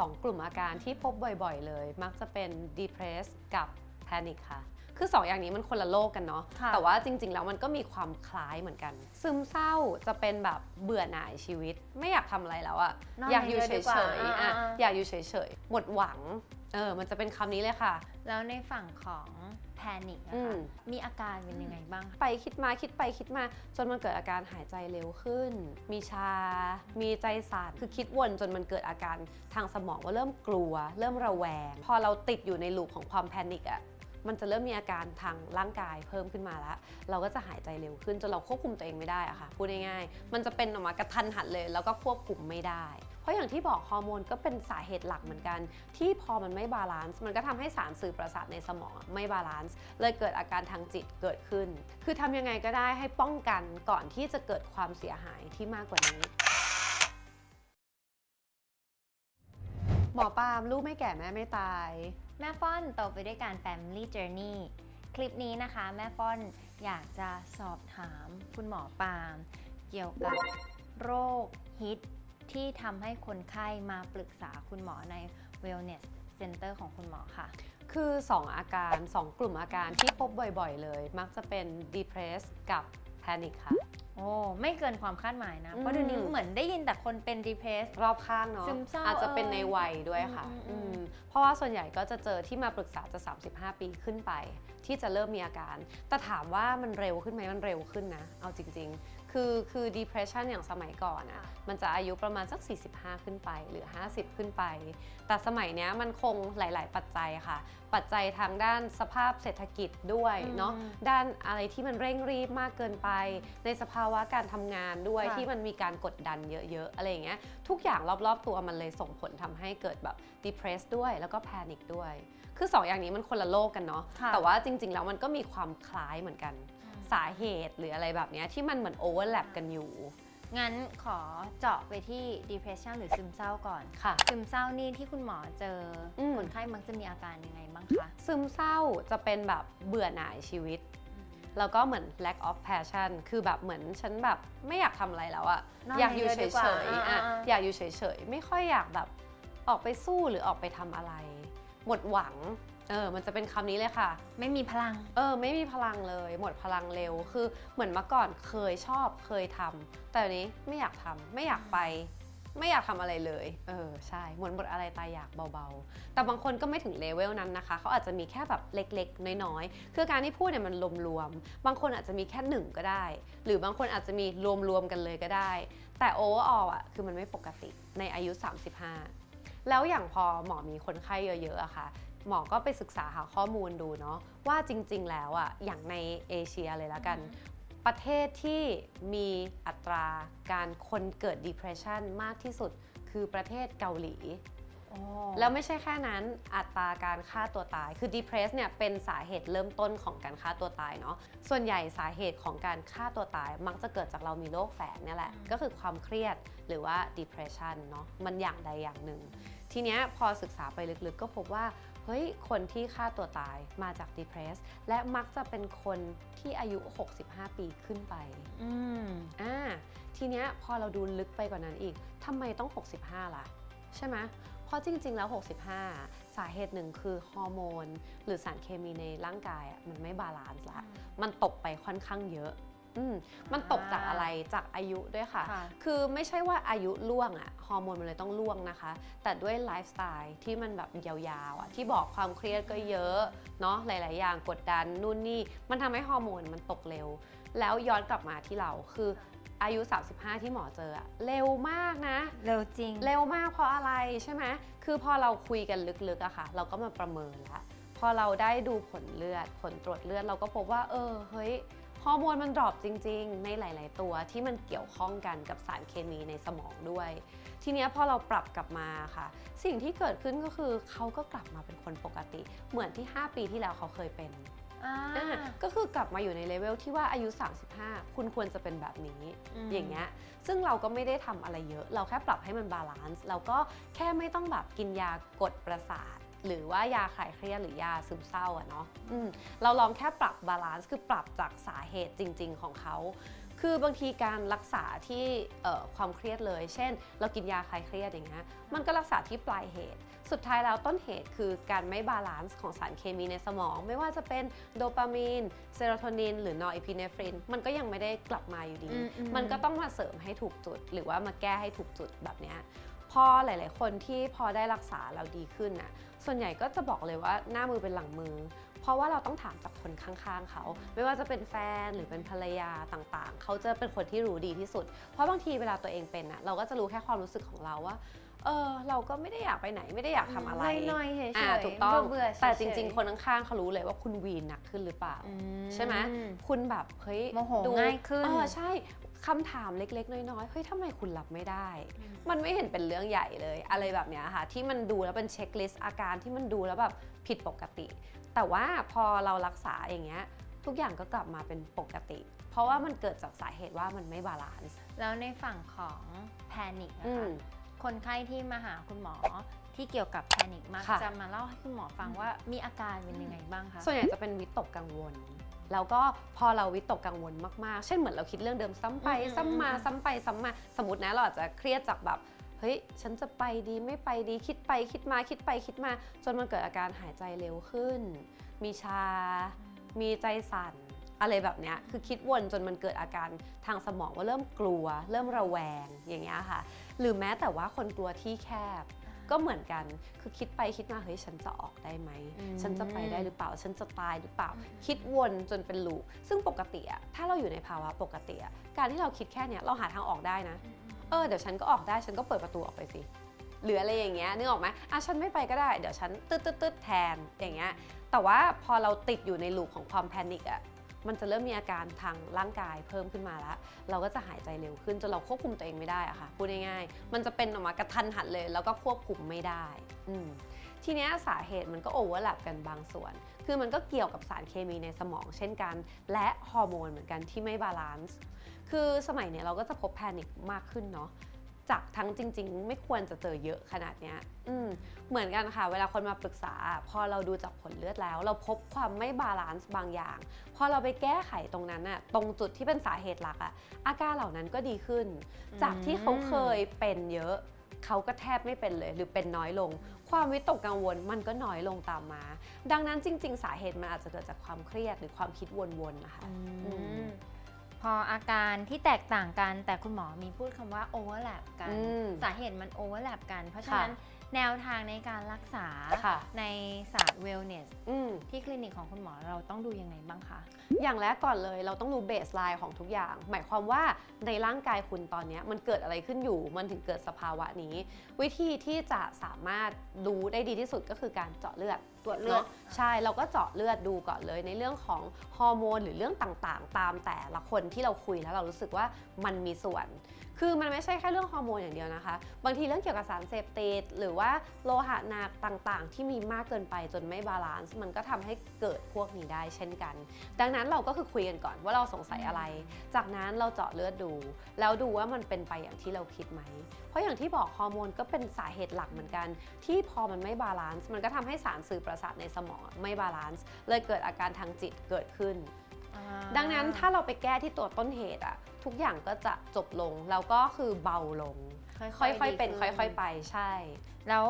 สองกลุ่มอาการที่พบบ่อยๆ เลย มักจะเป็น depress กับ panic ค่ะ คือสองอย่างนี้มันคนละโลกกันเนาะค่ะแต่ว่าจริง ๆ แล้วมันก็มีความคล้ายเหมือนกัน ซึมเศร้าจะเป็นแบบเบื่อหน่ายชีวิต ไม่อยากทำอะไรแล้วอะนอนอยากอยู่อย่างเฉเดียวดีกว่ายๆอะอ่าๆอยากอยู่เฉยๆหมดหวังเออ มันจะเป็นคำนี้เลยค่ะ แล้วในฝั่งของแพนิคอะอืค่ะมมีอาการเป็นยังไงบ้างคะไปคิดมาคิดไปคิดมา จนมันเกิดอาการหายใจเร็วขึ้น มีชา มีใจสั่น คือคิดวนจนมันเกิดอาการทางสมองว่าเริ่มกลัว เริ่มระแวง พอเราติดอยู่ในลูปของความแพนิคอะ มันจะเริ่มมีอาการทางร่างกายเพิ่มขึ้นมาแล้ว เราก็จะหายใจเร็วขึ้นจนเราควบคุมตัวเองไม่ได้อะค่ะพูดง่ายๆมันจะเป็นออกมากระทันหันเลย แล้วก็ควบคุมไม่ได้ เพราะอย่างที่บอกฮอร์โมนก็เป็นสาเหตุหลักเหมือนกัน ที่พอมันไม่บาลานซ์มันก็ทำให้สารสื่อประสาทในสมองไม่บาลานซ์เลยเกิดอาการทางจิตเกิดขึ้น คือทำยังไงก็ได้ให้ป้องกันก่อนที่จะเกิดความเสียหายที่มากกว่านี้หมอปามลูกไม่แก่แม่ไม่ตาย แม่ฟ้อนโตไปด้วยการ Family Journey คลิปนี้นะคะ แม่ฟ้อนอยากจะสอบถามคุณหมอปาล์มเกี่ยวกับโรคฮิตที่ทำให้คนไข้มาปรึกษาคุณหมอใน Wellness Center ของคุณหมอค่ะ คือ 2 อาการ 2 กลุ่มอาการที่พบบ่อยๆ เลย มักจะเป็น depress กับ panic ค่ะ โอ้ไม่เกินความคาดหมายนะอืมเพราะเดี๋ยวนี้เหมือนได้ยินแต่คนเป็น depressed รอบข้างเนาะซึมเศร้าอาจจะเป็นในเอ่ยวัยด้วยค่ะอืมอืมอืมเพราะว่าส่วนใหญ่ก็จะเจอที่มาปรึกษาจะ 35 ปีขึ้นไป ที่จะเริ่มมีอาการ แต่ถามว่ามันเร็วขึ้นไหมมันเร็วขึ้นนะ เอาจริง ๆ คือคือ depression อย่างสมัยก่อนอะมันจะอายุประมาณสัก 45 ขึ้นไปหรือ 50 ขึ้นไป แต่สมัยเนี้ยมันคงหลาย ๆ ปัจจัยค่ะ ปัจจัยทางด้านสภาพเศรษฐกิจด้วยเนาะอืมด้านอะไรที่มันเร่งรีบมากเกินไป ในสภาวะการทำงานด้วยค่ะที่มันมีการกดดันเยอะ ๆ อะไรอย่างเงี้ยทุกอย่างรอบ ๆ ตัวมันเลยส่งผลทำให้เกิดแบบ depressed ด้วยแล้วก็ panic ด้วย คือ 2 อย่างนี้มันคนละโลกกันเนาะค่ะแต่ว่าจริง ๆ แล้วมันก็มีความคล้ายเหมือนกัน สาเหตุหรืออะไรแบบเนี้ยที่มันเหมือน overlap กันอยู่ งั้นขอเจาะไปที่ depression หรือซึมเศร้าก่อนค่ะ ซึมเศร้านี่ที่คุณหมอเจออมคนไข้มักจะมีอาการยังไงบ้างคะ ซึมเศร้าจะเป็นแบบเบื่อหน่ายชีวิต แล้วก็เหมือน lack of passion คือแบบเหมือนฉันแบบไม่อยากทำอะไรแล้วอะนอนอยากอยู่อย่างเฉเดียวดีกว่ายๆอะอ่าๆอยากอยู่เฉยๆ ไม่ค่อยอยากแบบออกไปสู้หรือออกไปทำอะไร หมดหวัง เออ มันจะเป็นคำนี้เลยค่ะ ไม่มีพลัง เออ ไม่มีพลังเลย หมดพลังเร็ว คือเหมือนเมื่อก่อนเคยชอบเคยทำแต่เดี๋ยวนี้ไม่อยากทำไม่อยากไป ไม่อยากทำอะไรเลย เออ ใช่เหมือนหมดอะไรตายอยากเบาๆ แต่บางคนก็ไม่ถึงเลเวลนั้นนะคะ เขาอาจจะมีแค่แบบเล็กๆ น้อยๆ คือการที่พูดเนี่ยมันรวมๆ บางคนอาจจะมีแค่หนึ่งก็ได้ หรือบางคนอาจจะมีรวมๆ กันเลยก็ได้ แต่โอเวอร์อออะ คือมันไม่ปกติในอายุ 35แล้วอย่างพอหมอมีคนไข้เยอะๆอะค่ะ หมอก็ไปศึกษาหาข้อมูลดูเนาะว่าจริง ๆ แล้วอะอย่างในเอเชียเลยละกัน ประเทศที่มีอัตราการคนเกิด depression มากที่สุดคือประเทศเกาหลี แล้วไม่ใช่แค่นั้นอัตราการฆ่าตัวตาย คือ depress เนี่ยเป็นสาเหตุเริ่มต้นของการฆ่าตัวตายเนาะส่วนใหญ่สาเหตุของการฆ่าตัวตาย มักจะเกิดจากเรามีโรคแฝงเนี่ยแหละอืมก็คือความเครียดหรือว่า depression เนาะมันอย่างใดอย่างหนึ่ง ทีเนี้ยพอศึกษาไปลึกๆก็พบว่า เฮ้ย คนที่ฆ่าตัวตายมาจาก depress และมักจะเป็นคนที่อายุ 65 ปีขึ้นไป อืมอ่า ทีเนี้ยพอเราดูลึกไปกว่านั้นอีก ทำไมต้อง 65 ล่ะ ใช่ไหมเพราะจริง ๆ แล้ว 65 สาเหตุหนึ่งคือฮอร์โมน หรือสารเคมีในร่างกายอะมันไม่บาลานซ์ละ มันตกไปค่อนข้างเยอะ อืมมันตกจากอะไรจากอายุด้วยค่ะ ค่ะ คือไม่ใช่ว่าอายุล่วงอะฮอร์โมนมันเลยต้องล่วงนะคะ แต่ด้วยไลฟ์สไตล์ที่มันแบบยาวๆอะที่บอกความเครียดก็เยอะเนาะหลาย ๆ อย่างกดดันนู่นนี่ มันทำให้ฮอร์โมนมันตกเร็ว แล้วย้อนกลับมาที่เราคืออายุ 35 ที่หมอเจออะเร็วมากนะ เร็วจริง เร็วมากเพราะอะไรใช่ไหม คือพอเราคุยกันลึกๆอะค่ะ เราก็มาประเมินละ พอเราได้ดูผลเลือด ผลตรวจเลือดเราก็พบว่า เออ เฮ้ย ฮอร์โมนมันดรอปจริง ๆ ในหลาย ๆ ตัวที่มันเกี่ยวข้องกันกับสารเคมีในสมองด้วย ทีเนี้ยพอเราปรับกลับมาค่ะ สิ่งที่เกิดขึ้นก็คือเขาก็กลับมาเป็นคนปกติ เหมือนที่ 5 ปีที่แล้วเขาเคยเป็นอ่าอ่าก็คือกลับมาอยู่ในเลเวลที่ว่าอายุ 35 คุณควรจะเป็นแบบนี้อืมอย่างเงี้ย ซึ่งเราก็ไม่ได้ทำอะไรเยอะ เราแค่ปรับให้มันบาลานซ์ เราก็แค่ไม่ต้องแบบกินยากดประสาท หรือว่ายาคลายเครียดหรือยาซึมเศร้าอะเนาะอืมเราลองแค่ปรับบาลานซ์คือปรับจากสาเหตุจริง ๆ ของเขาคคือบางทีการรักษาที่เอ่อความเครียดเลย เช่น เรากินยาคลายเครียดอย่างเงี้ย มันก็รักษาที่ปลายเหตุ สุดท้ายแล้วต้นเหตุคือการไม่บาลานซ์ของสารเคมีในสมอง ไม่ว่าจะเป็นโดปามีน เซโรโทนิน หรือนอร์เอพิเนฟริน มันก็ยังไม่ได้กลับมาอยู่ดีอืมอืมมันก็ต้องมาเสริมให้ถูกจุด หรือว่ามาแก้ให้ถูกจุดแบบเนี้ย พอหลาย ๆ คนที่พอได้รักษาแล้วดีขึ้นน่ะ ส่วนใหญ่ก็จะบอกเลยว่าหน้ามือเป็นหลังมือ เพราะว่าเราต้องถามจากคนข้าง ๆ เขา ไม่ว่าจะเป็นแฟนหรือเป็นภรรยาต่าง ๆ เขาจะเป็นคนที่รู้ดีที่สุด เพราะบางทีเวลาตัวเองเป็นน่ะเราก็จะรู้แค่ความรู้สึกของเราว่า เออเราก็ไม่ได้อยากไปไหนไม่ได้อยากทำอะไรน้อยๆเฉยๆอ่าถูกต้องเบื่อๆเฉยๆแต่จริง ๆ คนข้างๆเขารู้เลยว่าคุณวีนหนักขึ้นหรือเปล่าอืใช่ไหมคุณแบบเฮ้ยโมโหดูง่ายขึ้นเออใช่ คำถามเล็กๆ น้อยๆ เฮ้ยทำไมคุณรับไม่ได้ มันไม่เห็นเป็นเรื่องใหญ่เลย อะไรแบบเนี้ยค่ะ ที่มันดูแล้วเป็นเช็คลิสต์อาการที่มันดูแล้วแบบผิดปกติ แต่ว่าพอเรารักษาอย่างเงี้ยทุกอย่างก็กลับมาเป็นปกติ เพราะว่ามันเกิดจากสาเหตุว่ามันไม่บาลานซ์ แล้วในฝั่งของแพนิคนะอืคะมคนไข้ที่มาหาคุณหมอที่เกี่ยวกับแพนิคมักค่ะจะมาเล่าให้คุณหมอฟังว่ามีอาการเป็นยังไงบ้างคะ ส่วนใหญ่จะเป็นวิตกกังวล แล้วก็พอเราวิตกกังวลมากๆ เช่นเหมือนเราคิดเรื่องเดิมซ้ำไปอืมอืมซ้ำมาอืมซ้ำไปซ้ำมา สมมตินะเราอาจจะเครียดจากแบบเฮ้ย ฉันจะไปดีไม่ไปดีคิดไปคิดมาคิดไปคิดมา จนมันเกิดอาการหายใจเร็วขึ้น มีชา มีใจสั่นอะไรแบบเนี้ยคือคิดวนจนมันเกิดอาการทางสมองว่าเริ่มกลัว เริ่มระแวงอย่างเงี้ยค่ะ หรือแม้แต่ว่าคนกลัวที่แคบ ก็เหมือนกัน คือคิดไปคิดมาเฮ้ยฉันจะออกได้ไหมอืมฉันจะไปได้หรือเปล่า ฉันจะตายหรือเปล่า คิดวนจนเป็นลูปซึ่งปกติอะถ้าเราอยู่ในภาวะปกติอะการที่เราคิดแค่เนี้ยเราหาทางออกได้นะ เออเดี๋ยวฉันก็ออกได้ ฉันก็เปิดประตูออกไปสิ หรืออะไรอย่างเงี้ย นึกออกไหมอะฉันไม่ไปก็ได้ เดี๋ยวฉันตืดตืดตืดแทน อย่างเงี้ย แต่ว่าพอเราติดอยู่ในลูปของความแพนิคอะ มันจะเริ่มมีอาการทางร่างกายเพิ่มขึ้นมาแล้ว เราก็จะหายใจเร็วขึ้นจนเราควบคุมตัวเองไม่ได้อะค่ะพูดง่ายๆมันจะเป็นออกมากระทันหันเลย แล้วก็ควบคุมไม่ได้อืมทีนี้สาเหตุมันก็โอเวอร์แลปกันบางส่วน คือมันก็เกี่ยวกับสารเคมีในสมองเช่นกัน และฮอร์โมนเหมือนกันที่ไม่บาลานซ์คือสมัยเนี้ยเราก็จะพบแพนิคมากขึ้นเนาะ จากทั้งจริง ๆ ไม่ควรจะเจอเยอะขนาดเนี้ยอืมเหมือนกันค่ะ เวลาคนมาปรึกษา พอเราดูจากผลเลือดแล้ว เราพบความไม่บาลานซ์บางอย่าง พอเราไปแก้ไขตรงนั้นอะตรงจุดที่เป็นสาเหตุหลักอะอาการเหล่านั้นก็ดีขึ้น จากที่เขาเคยเป็นเยอะเขาก็แทบไม่เป็นเลยหรือเป็นน้อยลง ความวิตกกังวลมันก็น้อยลงตามมา ดังนั้นจริง ๆ สาเหตุมันอาจจะเกิดจากความเครียดหรือความคิดวนๆนะคะอืม พออาการที่แตกต่างกัน แต่คุณหมอมีพูดคำว่าโอเวอร์แลปกัน อืมสาเหตุมันโอเวอร์แลปกัน เพราะฉะนั้นค่ะแนวทางในการรักษาค่ะ ในศาสตร์เวลเนสอืม ที่คลินิกของคุณหมอเราต้องดูยังไงบ้างคะ อย่างแรกก่อนเลยเราต้องดูเบสไลน์ของทุกอย่าง หมายความว่าในร่างกายคุณตอนเนี้ยมันเกิดอะไรขึ้นอยู่ มันถึงเกิดสภาวะนี้ วิธีที่จะสามารถรู้ได้ดีที่สุดก็คือการเจาะเลือด ตรวจเลือดนาะใช่เราก็เจาะเลือดดูก่อนเลย ในเรื่องของฮอร์โมนหรือเรื่องต่างๆ ตามแต่ละคนที่เราคุยแล้วเรารู้สึกว่ามันมีส่วนคือมันไม่ใช่แค่เรื่องฮอร์โมนอย่างเดียวนะคะ บางทีเรื่องเกี่ยวกับสารเสพติดหรือว่าโลหะหนักต่างๆ ที่มีมากเกินไปจนไม่บาลานซ์มันก็ทำให้เกิดพวกนี้ได้เช่นกัน ดังนั้นเราก็คือคุยกันก่อนว่าเราสงสัยอะไร จากนั้นเราเจาะเลือดดู แล้วดูว่ามันเป็นไปอย่างที่เราคิดไหม เพราะอย่างที่บอกฮอร์โมนก็เป็นสาเหตุหลักเหมือนกัน ที่พอมันไม่บาลานซ์มันก็ทำให้สารสื่อประสาทในสมองไม่บาลานซ์เลยเกิดอาการทางจิตเกิดขึ้น ดังนั้นถ้าเราไปแก้ที่ตัวต้นเหตุอะ ทุกอย่างก็จะจบลง แล้วก็คือเบาลง ค่อยๆ เป็นค่อยๆ ไปใช่ แล้ว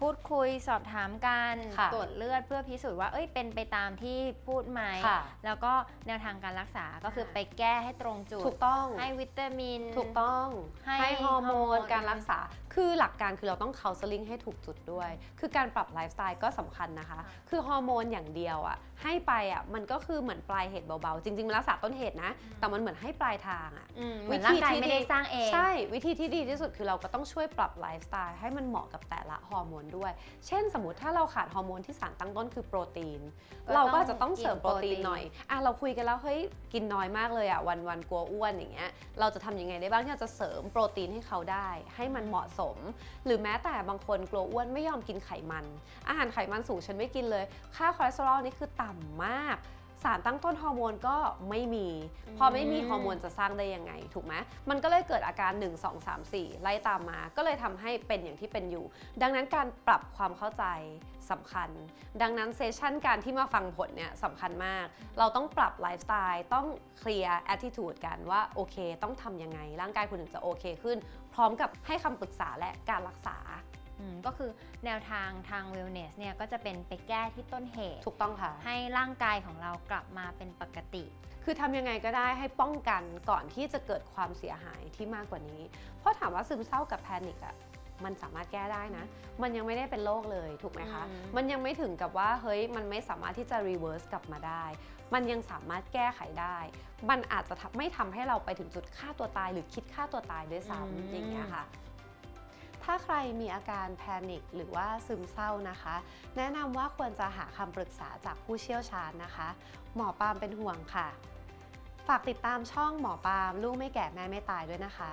พูดคุยสอบถามกันค่ะตรวจเลือดเพื่อพิสูจน์ว่าเอ้ยเป็นไปตามที่พูดไหมค่ะแล้วก็แนวทางการรักษาก็คือไปแก้ให้ตรงจุดถูกต้องให้วิตามิน ถูกต้องให้ให้ฮอร์โมฮอร์โมนนการรักษาคือหลักการคือเราต้อง counseling ให้ถูกจุดด้วย คือการปรับไลฟ์สไตล์ก็สำคัญนะคะ คือฮอร์โมนอย่างเดียวอะให้ไปอะมันก็คือเหมือนปลายเหตุเบาๆ จริงๆมันรักษาต้นเหตุนะ แต่มันเหมือนให้ปลายทางอะอืมเหมือนร่างกายไม่ได้สร้างเองใช่ วิธีที่ดีที่สุดคือเราก็ต้องช่วยปรับไลฟ์สไตล์ให้มันเหมาะกับแต่ละฮอร์โมนด้วย เช่น สมมติถ้าเราขาดฮอร์โมนที่สารตั้งต้นคือโปรตีนก็เราก็ต้องจะต้องเสริมกินโปรตีนโปรตีนหน่อยอะเราคุยกันแล้วเฮ้ยกินน้อยมากเลยอะวันวันๆกลัวอ้วนอย่างเงี้ยเราจะทำยังไงได้บ้างที่เราจะเสริมโปรตีนให้เขาได้ ให้มันเหมาะสมหรือแม้แต่บางคนกลัวอ้วนไม่ยอมกินไขมัน อาหารไขมันสูงฉันไม่กินเลย ค่าคอเลสเตอรอลนี่คือต่ำมาก สารตั้งต้นฮอร์โมนก็ไม่มีอืมพอไม่มีฮอร์โมนจะสร้างได้ยังไง ถูกไหมมันก็เลยเกิดอาการ 1 2 3 4 ไล่ตามมา ก็เลยทำให้เป็นอย่างที่เป็นอยู่ ดังนั้นการปรับความเข้าใจสำคัญ ดังนั้นเซสชันการที่มาฟังผลเนี่ยสำคัญมาก เราต้องปรับไลฟ์สไตล์ต้องเคลียร์แอ t i t u d e กันว่าโอเค ต้องทำยังไง ร่างกายคุณถึงจะโอเคขึ้น พร้อมกับให้คำปรึกษาและการรักษาอืม ก็คือแนวทางทาง wellness เนี่ยก็จะเป็นไปแก้ที่ต้นเหตุ ถูกต้องค่ะ ให้ร่างกายของเรากลับมาเป็นปกติ คือทำยังไงก็ได้ให้ป้องกันก่อนที่จะเกิดความเสียหายที่มากกว่านี้ เพราะถามว่าซึมเศร้ากับแพนิคอะมันสามารถแก้ได้นะ มันยังไม่ได้เป็นโรคเลยถูกไหมคะอืมมันยังไม่ถึงกับว่าเฮ้ย มันไม่สามารถที่จะรีเวิร์สกลับมาได้ มันยังสามารถแก้ไขได้ มันอาจจะทำไม่ทำให้เราไปถึงจุดฆ่าตัวตายหรือคิดฆ่าตัวตายด้วยซ้ำอย่างเงี้ยค่ะ ถ้าใครมีอาการแพนิคหรือว่าซึมเศร้านะคะ แนะนำว่าควรจะหาคำปรึกษาจากผู้เชี่ยวชาญนะคะ หมอปาล์มเป็นห่วงค่ะ ฝากติดตามช่องหมอปาล์มลูกไม่แก่แม่ไม่ตายด้วยนะคะ